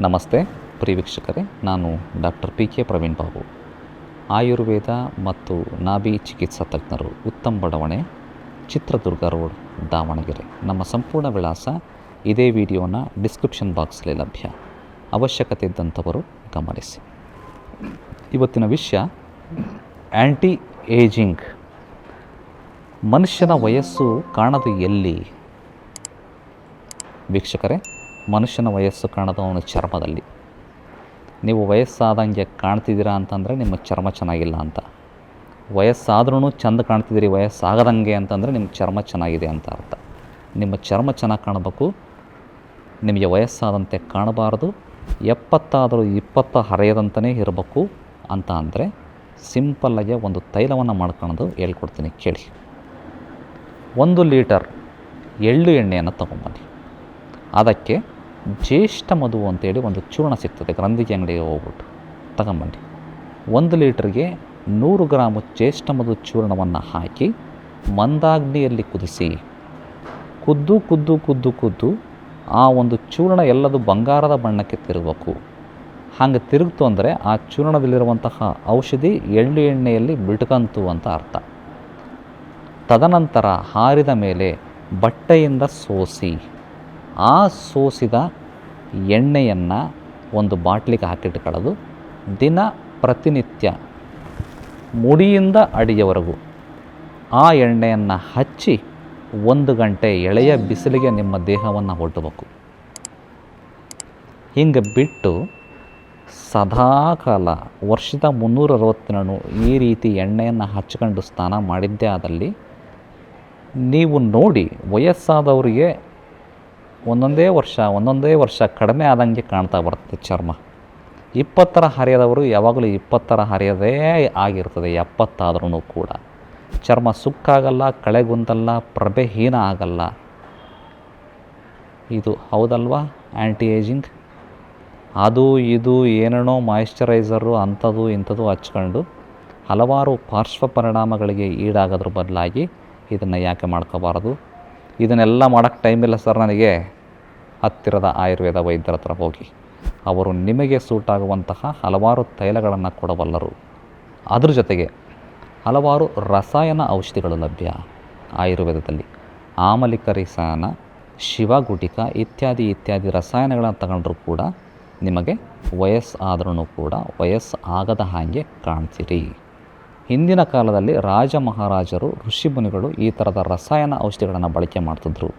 ನಮಸ್ತೆ, ಪ್ರಿಯ ವೀಕ್ಷಕರೇ, ನಾನು doctor P K Praveen Babu. Ayurveda ಮತ್ತು ನಾಭಿ ಚಿಕಿತ್ಸಾ ತಜ್ಞರು ಉತ್ತಮ ಬಡಾವಣೆ, ಚಿತ್ರದುರ್ಗ ರೋಡ್, ದಾವಣಗೆರೆ. ನಮ್ಮ ಸಂಪೂರ್ಣ ವಿಳಾಸ ಇದೇ ವಿಡಿಯೋನ ಡಿಸ್ಕ್ರಿಪ್ಷನ್ ಬಾಕ್ಸಲ್ಲಿ ಲಭ್ಯ. ಅವಶ್ಯಕತೆ ಇದ್ದಂಥವರು ಗಮನಿಸಿ. ಇವತ್ತಿನ ವಿಷಯ ಆ್ಯಂಟಿ ಏಜಿಂಗ್ ಮನುಷ್ಯನ ವಯಸ್ಸು ಕಾಣದು ಎಲ್ಲಿ? ವೀಕ್ಷಕರೇ ಮನುಷ್ಯನ ವಯಸ್ಸು ಕಾಣೋದು ಅವನ ಚರ್ಮದಲ್ಲಿ. ನೀವು ವಯಸ್ಸಾದಂಗೆ ಕಾಣ್ತಿದ್ದೀರಾ ಅಂತಂದರೆ ನಿಮ್ಮ ಚರ್ಮ ಚೆನ್ನಾಗಿಲ್ಲ ಅಂತ. ವಯಸ್ಸಾದ್ರೂ ಚೆಂದ ಕಾಣ್ತಿದ್ದೀರಿ, ವಯಸ್ಸಾಗದಂಗೆ ಅಂತಂದರೆ ನಿಮ್ಮ ಚರ್ಮ ಚೆನ್ನಾಗಿದೆ ಅಂತ ಅರ್ಥ. ನಿಮ್ಮ ಚರ್ಮ ಚೆನ್ನಾಗಿ ಕಾಣಬೇಕು, ನಿಮಗೆ ವಯಸ್ಸಾದಂತೆ ಕಾಣಬಾರ್ದು, ಎಪ್ಪತ್ತಾದರೂ ಇಪ್ಪತ್ತ ಹರೆಯದಂತಲೇ ಇರಬೇಕು ಅಂತ ಅಂದರೆ ಸಿಂಪಲ್ಲಾಗಿ ಒಂದು ತೈಲವನ್ನು ಮಾಡ್ಕೊಳೋದು ಹೇಳ್ಕೊಡ್ತೀನಿ, ಕೇಳಿ. ಒಂದು ಲೀಟರ್ ಎಳ್ಳು ಎಣ್ಣೆಯನ್ನು ತಗೊಂಬನ್ನಿ. ಅದಕ್ಕೆ ಜ್ಯೇಷ್ಠ ಮಧು ಅಂತೇಳಿ ಒಂದು ಚೂರ್ಣ ಸಿಗ್ತದೆ. ಗ್ರಂಥಿಗೆ ಅಂಗಡಿಗೆ ಹೋಗ್ಬಿಟ್ಟು ತಗೊಂಬನ್ನಿ. ಒಂದು ಲೀಟ್ರಿಗೆ ನೂರು ಗ್ರಾಮು ಜ್ಯೇಷ್ಠ ಮಧು ಚೂರ್ಣವನ್ನು ಹಾಕಿ ಮಂದಾಗ್ನಿಯಲ್ಲಿ ಕುದಿಸಿ, ಕುದ್ದು ಕುದ್ದು ಕುದ್ದು ಕುದ್ದು ಆ ಒಂದು ಚೂರ್ಣ ಎಲ್ಲದು ಬಂಗಾರದ ಬಣ್ಣಕ್ಕೆ ತಿರುಗಬೇಕು. ಹಾಗೆ ತಿರುಗ್ತು ಅಂದರೆ ಆ ಚೂರ್ಣದಲ್ಲಿರುವಂತಹ ಔಷಧಿ ಎಳ್ಳು ಎಣ್ಣೆಯಲ್ಲಿ ಬಿಟ್ಕಂತು ಅಂತ ಅರ್ಥ. ತದನಂತರ ಹಾರಿದ ಮೇಲೆ ಬಟ್ಟೆಯಿಂದ ಸೋಸಿ ಆ ಸೋಸಿದ ಎಣ್ಣೆಯನ್ನು ಒಂದು ಬಾಟ್ಲಿಗೆ ಹಾಕಿಟ್ಕೊಳ್ಳೋದು ದಿನ ಪ್ರತಿನಿತ್ಯ ಮುಡಿಯಿಂದ ಅಡಿಯವರೆಗೂ ಆ ಎಣ್ಣೆಯನ್ನು ಹಚ್ಚಿ ಒಂದು ಗಂಟೆ ಎಳೆಯ ಬಿಸಿಲಿಗೆ ನಿಮ್ಮ ದೇಹವನ್ನು ಹೊಟ್ಟಬೇಕು ಹಿಂಗೆ ಬಿಟ್ಟು ಸದಾಕಾಲ ವರ್ಷದ ಮುನ್ನೂರ ಅರವತ್ತೆರಡು ಈ ರೀತಿ ಎಣ್ಣೆಯನ್ನು ಹಚ್ಕೊಂಡು ಸ್ನಾನ ಮಾಡಿದ್ದೇ ಆದಲ್ಲಿ ನೀವು ನೋಡಿ ವಯಸ್ಸಾದವರಿಗೆ ಒಂದೊಂದೇ ವರ್ಷ ಒಂದೊಂದೇ ವರ್ಷ ಕಡಿಮೆ ಆದಂಗೆ ಕಾಣ್ತಾ ಬರ್ತದೆ ಚರ್ಮ. ಇಪ್ಪತ್ತರ ಹರಿಯದವರು ಯಾವಾಗಲೂ ಇಪ್ಪತ್ತರ ಹರಿಯದೇ ಆಗಿರ್ತದೆ ಎಪ್ಪತ್ತಾದ್ರೂ ಕೂಡ. ಚರ್ಮ ಸುಕ್ಕಾಗಲ್ಲ, ಕಳೆಗುಂದಲ್ಲ, ಪ್ರಭೆಹೀನ ಆಗಲ್ಲ. ಇದು ಹೌದಲ್ವಾ ಆ್ಯಂಟಿ ಏಜಿಂಗ್ ಅದು, ಇದು, ಏನೇನೋ ಮಾಯಿಶ್ಚರೈಸರು ಅಂಥದ್ದು, ಇಂಥದ್ದು ಹಚ್ಕೊಂಡು ಹಲವಾರು ಪಾರ್ಶ್ವ ಪರಿಣಾಮಗಳಿಗೆ ಈಡಾಗೋದ್ರ ಬದಲಾಗಿ ಇದನ್ನು ಯಾಕೆ ಮಾಡ್ಕೋಬಾರದು? ಇದನ್ನೆಲ್ಲ ಮಾಡೋಕ್ಕೆ ಟೈಮ್ ಇಲ್ಲ ಸರ್ ನನಗೆ. ಹತ್ತಿರದ ಆಯುರ್ವೇದ ವೈದ್ಯರ ಹತ್ರ ಹೋಗಿ. ಅವರು ನಿಮಗೆ ಸೂಟ್ ಆಗುವಂತಹ ಹಲವಾರು ತೈಲಗಳನ್ನು ಕೊಡಬಲ್ಲರು. ಅದ್ರ ಜೊತೆಗೆ ಹಲವಾರು ರಸಾಯನ ಔಷಧಿಗಳು ಲಭ್ಯ. ಆಯುರ್ವೇದದಲ್ಲಿ ಆಮಲಿಕರಿಸಾನ, ಶಿವಗುಟಿಕ ಇತ್ಯಾದಿ ಇತ್ಯಾದಿ ರಸಾಯನಗಳನ್ನು ತಗೊಂಡ್ರೂ ಕೂಡ ನಿಮಗೆ ವಯಸ್ಸು ಆದ್ರೂ ಕೂಡ ವಯಸ್ಸಾಗದ ಹಾಗೆ ಕಾಣ್ತೀರಿ. ಹಿಂದಿನ ಕಾಲದಲ್ಲಿ ರಾಜ ಮಹಾರಾಜರು ಋಷಿಮುನಿಗಳು ಈ ಥರದ ರಸಾಯನ ಔಷಧಿಗಳನ್ನು ಬಳಕೆ ಮಾಡ್ತಿದ್ರು.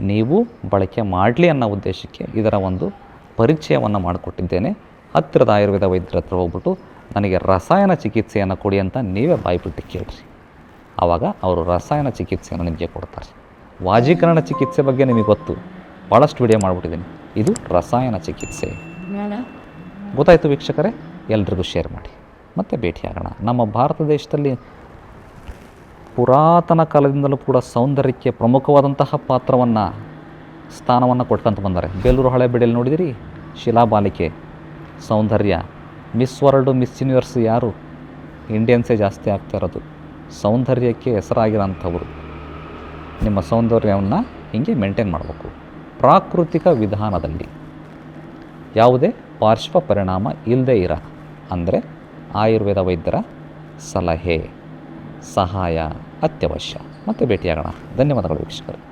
ನೀವು ಬಳಕೆ ಮಾಡಲಿ ಅನ್ನೋ ಉದ್ದೇಶಕ್ಕೆ ಇದರ ಒಂದು ಪರಿಚಯವನ್ನು ಮಾಡಿಕೊಟ್ಟಿದ್ದೇನೆ. ಹತ್ತಿರದ ಆಯುರ್ವೇದ ವೈದ್ಯರ ಹತ್ರ ಹೋಗ್ಬಿಟ್ಟು ನನಗೆ ರಸಾಯನ ಚಿಕಿತ್ಸೆಯನ್ನು ಕೊಡಿ ಅಂತ ನೀವೇ ಬಾಯ್ಬಿಟ್ಟು ಕೇಳಿರಿ. ಆವಾಗ ಅವರು ರಸಾಯನ ಚಿಕಿತ್ಸೆಯನ್ನು ನಿಮಗೆ ಕೊಡ್ತಾರೆ. ವಾಜೀಕರಣ ಚಿಕಿತ್ಸೆ ಬಗ್ಗೆ ನಿಮಗೆ ಗೊತ್ತು. ಭಾಳಷ್ಟು ವಿಡಿಯೋ ಮಾಡಿಬಿಟ್ಟಿದ್ದೀನಿ. ಇದು ರಸಾಯನ ಚಿಕಿತ್ಸೆ. ಗೊತ್ತಾಯಿತು ವೀಕ್ಷಕರೇ? ಎಲ್ರಿಗೂ ಶೇರ್ ಮಾಡಿ. ಮತ್ತೆ ಭೇಟಿಯಾಗೋಣ. ನಮ್ಮ ಭಾರತ ದೇಶದಲ್ಲಿ ಪುರಾತನ ಕಾಲದಿಂದಲೂ ಕೂಡ ಸೌಂದರ್ಯಕ್ಕೆ ಪ್ರಮುಖವಾದಂತಹ ಪಾತ್ರವನ್ನು, ಸ್ಥಾನವನ್ನು ಕೊಟ್ಕಂತ ಬಂದರೆ. ಬೇಲೂರು ಹಳೆಬೀಡಲ್ಲಿ ನೋಡಿದಿರಿ? ಶಿಲಾಬಾಲಿಕೆ ಸೌಂದರ್ಯ. ಮಿಸ್ ವರ್ಲ್ಡು, ಮಿಸ್ ಯೂನಿವರ್ಸ್ ಯಾರು? ಇಂಡಿಯನ್ಸೇ ಜಾಸ್ತಿ ಆಗ್ತಾ ಇರೋದು. ಸೌಂದರ್ಯಕ್ಕೆ ಹೆಸರಾಗಿರೋಂಥವ್ರು. ನಿಮ್ಮ ಸೌಂದರ್ಯವನ್ನು ಹೀಗೆ ಮೇಂಟೈನ್ ಮಾಡಬೇಕು. ಪ್ರಾಕೃತಿಕ ವಿಧಾನದಲ್ಲಿ. ಯಾವುದೇ ಪಾರ್ಶ್ವ ಪರಿಣಾಮ ಇಲ್ಲದೇ ಇರ. ಅಂದರೆ ಆಯುರ್ವೇದ ವೈದ್ಯರ ಸಲಹೆ ಸಹಾಯ ಅತ್ಯವಶ್ಯ. ಮತ್ತೆ ಭೇಟಿಯಾಗೋಣ. ಧನ್ಯವಾದಗಳು ವೀಕ್ಷಕರು.